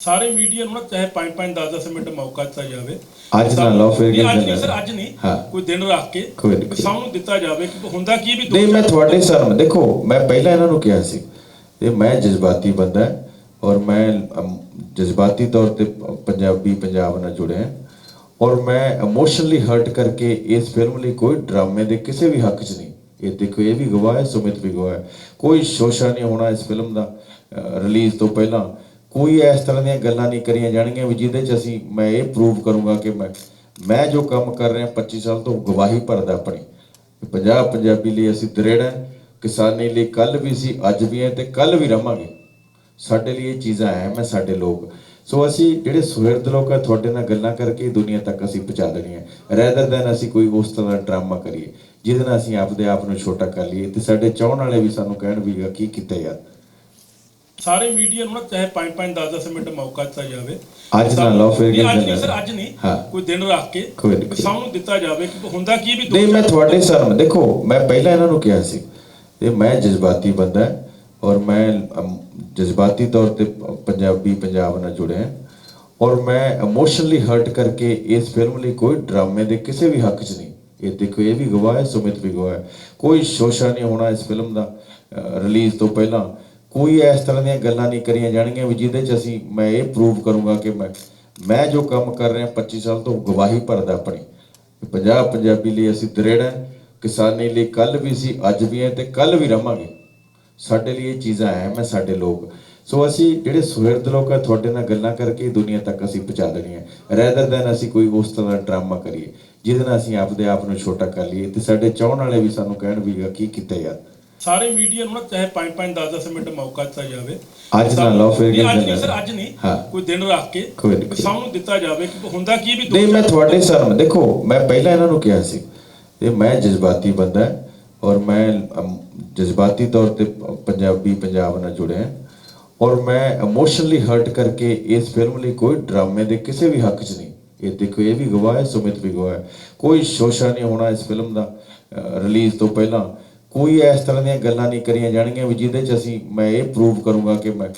ਸਾਰੇ ਮੀਡੀਆ ਨੂੰ ਨਾ ਚਾਹੇ 5-5 10-10 ਮਿੰਟ ਮੌਕਾ ਦਿੱਤਾ ਜਾਵੇ। ਅੱਜ ਨਾ ਲਓ ਫਿਰ ਨਹੀਂ, ਅੱਜ ਨਹੀਂ। ਸਰ ਅੱਜ ਨਹੀਂ। ਹਾਂ। ਕੋਈ ਦਿਨ ਰੱਖ ਕੇ ਕੋਈ ਨਹੀਂ, ਕੋਈ ਸਭ ਨੂੰ ਦਿੱਤਾ ਜਾਵੇ ਕਿ ਹੁੰਦਾ ਕੀ ਵੀ ਨਹੀਂ ਮੈਂ ਤੁਹਾਡੇ ਸਾਹਮਣੇ ਦੇਖੋ ਮੈਂ ਪਹਿਲਾਂ ਇਹਨਾਂ ਨੂੰ ਕਿਹਾ ਸੀ ਇਹ ਮੈਂ ਜਜ਼ਬਾਤੀ ਬੰਦਾ ਹਾਂ ਔਰ ਮੈਂ ਅਮ, ਜਜ਼ਬਾਤੀ ਤੌਰ ਤੇ ਪ- ਪੰਜਾਬੀ ਪੰਜਾਬ ਨਾਲ ਜੁੜਿਆ ਹਾਂ ਔਰ ਮੈਂ ਇਮੋਸ਼ਨਲੀ ਹਰਟ ਕਰਕੇ ਇਸ ਫਿਲਮ ਲਈ ਕੋਈ ਡਰਾਮੇ ਦੇ ਕਿਸੇ ਵੀ ਹੱਕ 'ਚ ਨਹੀਂ। ਇਹ ਦੇਖੋ ਇਹ ਵੀ ਗਵਾਹ ਹੈ ਸੁਮਿਤ ਵੀ ਗਵਾਹ ਹੈ। ਕੋਈ ਸ਼ੋਸ਼ਾ ਨਹੀਂ ਹੋਣਾ ਇਸ ਫਿਲਮ ਦਾ ਰਿਲੀਜ਼ ਤੋਂ ਪਹਿਲਾਂ। ਕੋਈ ਇਸ ਤਰ੍ਹਾਂ ਦੀਆਂ ਗੱਲਾਂ ਨਹੀਂ ਕਰੀਆਂ ਜਾਣਗੀਆਂ ਵੀ ਜਿਹਦੇ 'ਚ ਅਸੀਂ, ਮੈਂ ਇਹ ਪ੍ਰੂਵ ਕਰੂੰਗਾ ਕਿ ਮੈਂ ਮੈਂ ਜੋ ਕੰਮ ਕਰ ਰਿਹਾ 25 ਸਾਲ ਤੋਂ ਗਵਾਹੀ ਭਰਦਾ ਆਪਣੀ। ਪੰਜਾਬ ਪੰਜਾਬੀ ਲਈ ਅਸੀਂ ਦ੍ਰਿੜ ਹੈ, ਕਿਸਾਨੀ ਲਈ ਕੱਲ ਵੀ ਸੀ ਅੱਜ ਵੀ ਹੈ ਤੇ ਕੱਲ ਵੀ ਰਵਾਂਗੇ ਸਾਡੇ ਲਈ ਇਹ ਚੀਜ਼ਾਂ ਹੈ ਮੈਂ ਸਾਡੇ ਲੋਕ। ਸੋ ਅਸੀਂ ਜਿਹੜੇ ਸੁਹਿਰਦ ਲੋਕ ਆ, ਤੁਹਾਡੇ ਨਾਲ ਗੱਲਾਂ ਕਰਕੇ ਹੀ ਦੁਨੀਆ ਤੱਕ ਅਸੀਂ ਪਹੁੰਚਾ ਦੇਣੀ ਹੈ। ਰੈਦਰ ਦੈਨ ਅਸੀਂ ਕੋਈ ਉਸ ਤਰ੍ਹਾਂ ਦਾ ਡਰਾਮਾ ਕਰੀਏ, ਜਿਹਦੇ ਨਾਲ ਅਸੀਂ ਆਪਦੇ ਆਪ ਨੂੰ ਛੋਟਾ ਕਰ ਲਈਏ ਤੇ ਸਾਡੇ ਚਾਹਣ ਵਾਲੇ ਵੀ ਸਾਨੂੰ ਕਹਿਣ ਵੀ ਕੀ ਕੀਤਾ ਯਾਰ ਸਾਰੇ ਮੀਡੀਆ ਨੂੰ ਨਾ ਚਾਹੇ 5-5 10-10 ਮਿੰਟ ਮੌਕਾ ਦਿੱਤਾ ਜਾਵੇ। ਅੱਜ ਨਾ ਲਓ ਫਿਰ ਨਹੀਂ, ਅੱਜ ਨਹੀਂ। ਸਰ ਅੱਜ ਨਹੀਂ। ਹਾਂ। ਕੋਈ ਦਿਨ ਰੱਖ ਕੇ ਕੋਈ ਨਹੀਂ, ਕੋਈ ਸਭ ਨੂੰ ਦਿੱਤਾ ਜਾਵੇ ਕਿ ਹੁੰਦਾ ਕੀ ਵੀ ਨਹੀਂ ਮੈਂ ਤੁਹਾਡੇ ਸਾਹਮਣੇ ਦੇਖੋ ਮੈਂ ਪਹਿਲਾਂ ਇਹਨਾਂ ਨੂੰ ਕਿਹਾ ਸੀ ਇਹ ਮੈਂ ਜਜ਼ਬਾਤੀ ਬੰਦਾ ਹਾਂ ਔਰ ਮੈਂ ਅਮ, ਜਜ਼ਬਾਤੀ ਤੌਰ ਤੇ ਪ- ਪੰਜਾਬੀ ਪੰਜਾਬ ਨਾਲ ਜੁੜਿਆ ਹਾਂ ਔਰ ਮੈਂ ਇਮੋਸ਼ਨਲੀ ਹਰਟ ਕਰਕੇ ਇਸ ਫਿਲਮ ਲਈ ਕੋਈ ਡਰਾਮੇ ਦੇ ਕਿਸੇ ਵੀ ਹੱਕ 'ਚ ਨਹੀਂ। ਇਹ ਦੇਖੋ ਇਹ ਵੀ ਗਵਾਹ ਹੈ ਸੁਮਿਤ ਵੀ ਗਵਾਹ ਹੈ। ਕੋਈ ਸ਼ੋਸ਼ਾ ਨਹੀਂ ਹੋਣਾ ਇਸ ਫਿਲਮ ਦਾ ਰਿਲੀਜ਼ ਤੋਂ ਪਹਿਲਾਂ। ਕੋਈ ਇਸ ਤਰ੍ਹਾਂ ਦੀਆਂ ਗੱਲਾਂ ਨਹੀਂ ਕਰੀਆਂ ਜਾਣਗੀਆਂ ਵੀ ਜਿਹਦੇ 'ਚ ਅਸੀਂ, ਮੈਂ ਇਹ ਪ੍ਰੂਵ ਕਰੂੰਗਾ ਕਿ ਮੈਂ ਮੈਂ ਜੋ ਕੰਮ ਕਰ ਰਿਹਾ 25 ਸਾਲ ਤੋਂ ਗਵਾਹੀ ਭਰਦਾ ਆਪਣੀ। ਪੰਜਾਬ ਪੰਜਾਬੀ ਲਈ ਅਸੀਂ ਦ੍ਰਿੜ ਹੈ, ਕਿਸਾਨੀ ਲਈ ਕੱਲ ਵੀ ਸੀ ਅੱਜ ਵੀ ਹੈ ਤੇ ਕੱਲ ਵੀ ਰਵਾਂਗੇ ਸਾਡੇ ਲਈ ਇਹ ਚੀਜ਼ਾਂ ਹੈ ਮੈਂ ਸਾਡੇ ਲੋਕ। ਸੋ ਅਸੀਂ ਜਿਹੜੇ ਸੁਹਿਰਦ ਲੋਕ ਆ, ਤੁਹਾਡੇ ਨਾਲ ਗੱਲਾਂ ਕਰਕੇ ਹੀ ਦੁਨੀਆ ਤੱਕ ਅਸੀਂ ਪਹੁੰਚਾ ਦੇਣੀ ਹੈ। ਰੈਦਰ ਦੈਨ ਅਸੀਂ ਕੋਈ ਉਸ ਤਰ੍ਹਾਂ ਦਾ ਡਰਾਮਾ ਕਰੀਏ, ਜਿਹਦੇ ਨਾਲ ਅਸੀਂ ਆਪਦੇ ਆਪ ਨੂੰ ਛੋਟਾ ਕਰ ਲਈਏ ਤੇ ਸਾਡੇ ਚਾਹਣ ਵਾਲੇ ਵੀ ਸਾਨੂੰ ਕਹਿਣ ਵੀ ਕੀ ਕੀਤਾ ਯਾਰ ਸਾਰੇ ਮੀਡੀਆ ਨੂੰ ਨਾ ਚਾਹੇ 5-5 10-10 ਮਿੰਟ ਮੌਕਾ ਦਿੱਤਾ ਜਾਵੇ। ਅੱਜ ਨਾ ਲਓ ਫਿਰ ਨਹੀਂ, ਅੱਜ ਨਹੀਂ। ਸਰ ਅੱਜ ਨਹੀਂ। ਹਾਂ। ਕੋਈ ਦਿਨ ਰੱਖ ਕੇ ਕੋਈ ਨਹੀਂ, ਕੋਈ ਸਭ ਨੂੰ ਦਿੱਤਾ ਜਾਵੇ ਕਿ ਹੁੰਦਾ ਕੀ ਵੀ ਨਹੀਂ ਮੈਂ ਤੁਹਾਡੇ ਸਾਹਮਣੇ ਦੇਖੋ ਮੈਂ ਪਹਿਲਾਂ ਇਹਨਾਂ ਨੂੰ ਕਿਹਾ ਸੀ ਇਹ ਮੈਂ ਜਜ਼ਬਾਤੀ ਬੰਦਾ ਹਾਂ ਔਰ ਮੈਂ ਅਮ, ਜਜ਼ਬਾਤੀ ਤੌਰ ਤੇ ਪ- ਪੰਜਾਬੀ ਪੰਜਾਬ ਨਾਲ ਜੁੜਿਆ ਹਾਂ ਔਰ ਮੈਂ ਇਮੋਸ਼ਨਲੀ ਹਰਟ ਕਰਕੇ ਇਸ ਫਿਲਮ ਲਈ ਕੋਈ ਡਰਾਮੇ ਦੇ ਕਿਸੇ ਵੀ ਹੱਕ 'ਚ ਨਹੀਂ। ਇਹ ਦੇਖੋ ਇਹ ਵੀ ਗਵਾਹ ਹੈ ਸੁਮਿਤ ਵੀ ਗਵਾਹ ਹੈ। ਕੋਈ ਸ਼ੋਸ਼ਾ ਨਹੀਂ ਹੋਣਾ ਇਸ ਫਿਲਮ ਦਾ ਰਿਲੀਜ਼ ਤੋਂ ਪਹਿਲਾਂ। ਕੋਈ ਇਸ ਤਰ੍ਹਾਂ ਦੀਆਂ ਗੱਲਾਂ ਨਹੀਂ ਕਰੀਆਂ ਜਾਣਗੀਆਂ ਵੀ ਜਿਹਦੇ 'ਚ ਅਸੀਂ, ਮੈਂ ਇਹ ਪ੍ਰੂਵ ਕਰੂੰਗਾ ਕਿ ਮੈਂ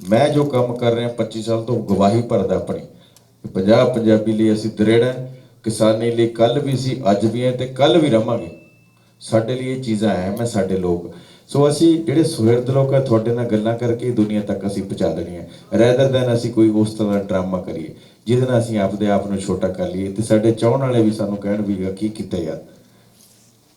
ਮੈਂ ਜੋ ਕੰਮ ਕਰ ਰਿਹਾ 25 ਸਾਲ ਤੋਂ ਗਵਾਹੀ ਭਰਦਾ ਆਪਣੀ। ਪੰਜਾਬ ਪੰਜਾਬੀ ਲਈ ਅਸੀਂ ਦ੍ਰਿੜ ਹੈ, ਕਿਸਾਨੀ ਲਈ ਕੱਲ ਵੀ ਸੀ ਅੱਜ ਵੀ ਹੈ ਤੇ ਕੱਲ ਵੀ ਰਵਾਂਗੇ ਸਾਡੇ ਲਈ ਇਹ ਚੀਜ਼ਾਂ ਹੈ ਮੈਂ ਸਾਡੇ ਲੋਕ। ਸੋ ਅਸੀਂ ਜਿਹੜੇ ਸੁਹਿਰਦ ਲੋਕ ਆ, ਤੁਹਾਡੇ ਨਾਲ ਗੱਲਾਂ ਕਰਕੇ ਹੀ ਦੁਨੀਆ ਤੱਕ ਅਸੀਂ ਪਹੁੰਚਾ ਦੇਣੀਆਂ ਰੈਦਰ ਦੈਨ ਅਸੀਂ ਕੋਈ ਉਸ ਤਰ੍ਹਾਂ ਦਾ ਡਰਾਮਾ ਕਰੀਏ, ਜਿਹਦੇ ਨਾਲ ਅਸੀਂ ਆਪਦੇ ਆਪ ਨੂੰ ਛੋਟਾ ਕਰ ਲਈਏ ਤੇ ਸਾਡੇ ਚਾਹਣ ਵਾਲੇ ਵੀ ਸਾਨੂੰ ਕਹਿਣ ਵੀ ਕੀ ਕੀਤਾ ਯਾਰ